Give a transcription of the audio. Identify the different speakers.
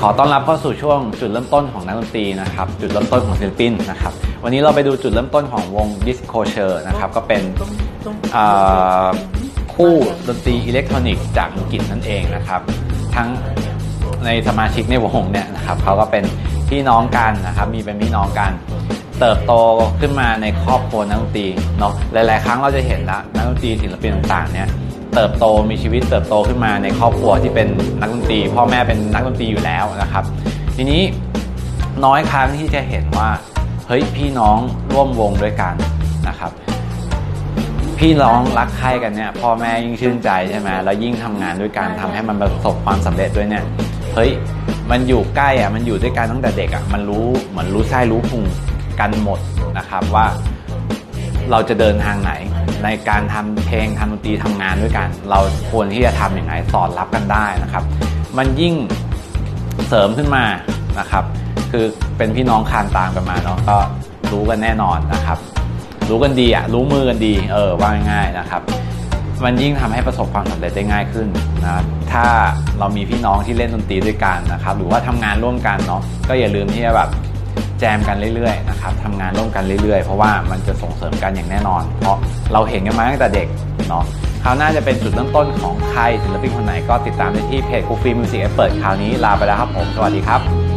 Speaker 1: ขอต้อนรับเข้าสู่ช่วงจุดเริ่มต้นของนักดนตรีนะครับจุดเริ่มต้นของศิลปินนะครับวันนี้เราไปดูจุดเริ่มต้นของวง Disco c h e r นะครับก็เป็นคู่ดนตรีอิเล็กทรอนิกส์จากอังกฤษนั่นเองนะครับทั้งในสมาชิกในวงเนี่ยนะครับเขาก็เป็นพี่น้องกันนะครับมีเป็นพี่น้องกัน เติบโตขึ้นมาในครอบครัวนักดนตรีเนาะหลาย ๆ ครั้งเราจะเห็นละนักดนตรีศิลปินต่างๆเนี่ย เติบโตมีชีวิตเติบโตขึ้นมาในครอบครัวที่เป็นนักดนตรี พ่อแม่เป็นนักดนตรีอยู่แล้วนะครับ ทีนี้น้อยครั้งที่จะเห็นว่าเฮ้ยพี่น้องร่วมวงด้วยกันนะครับ พี่น้องรักใคร่กันเนี่ยพ่อแม่ยิ่งชื่นใจใช่ไหมแล้วยิ่งทำงานด้วยกันทำให้มันประสบความสำเร็จด้วยเนี่ยเฮ้ยมันอยู่ใกล้อะมันอยู่ด้วยกันตั้งแต่เด็กอะมันรู้เหมือนรู้ไส้รู้พุงกันหมดนะครับว่าเราจะเดินทางไหน ในการทำเพลงทำดนตรีทำงานด้วยกัน เราควรที่จะทำอย่างไรสอนรับกันได้นะครับ มันยิ่งเสริมขึ้นมานะครับ คือเป็นพี่น้องคานตามกันมาเนาะก็รู้กันแน่นอนนะครับ รู้กันดีอะรู้มือกันดีเออว่าง่ายๆนะครับ มันยิ่งทำให้ประสบความสำเร็จได้ง่ายขึ้นนะถ้าเรามีพี่น้องที่เล่นดนตรีด้วยกันนะครับ หรือว่าทำงานร่วมกันเนาะก็อย่าลืมที่จะแบบ แจมกันเรื่อยๆนะครับทำงานร่วมกันเรื่อยๆ เพราะว่ามันจะส่งเสริมกันอย่างแน่นอน เพราะเราเห็นกันมาตั้งแต่เด็กเนาะคราวหน้าจะเป็นจุดเริ่มต้นของใครศิลปินคนไหนก็ติดตามได้ที่เพจกูฟีมิวสิกเอ็กเปิดคราวนี้ลาไปแล้วครับผม สวัสดีครับ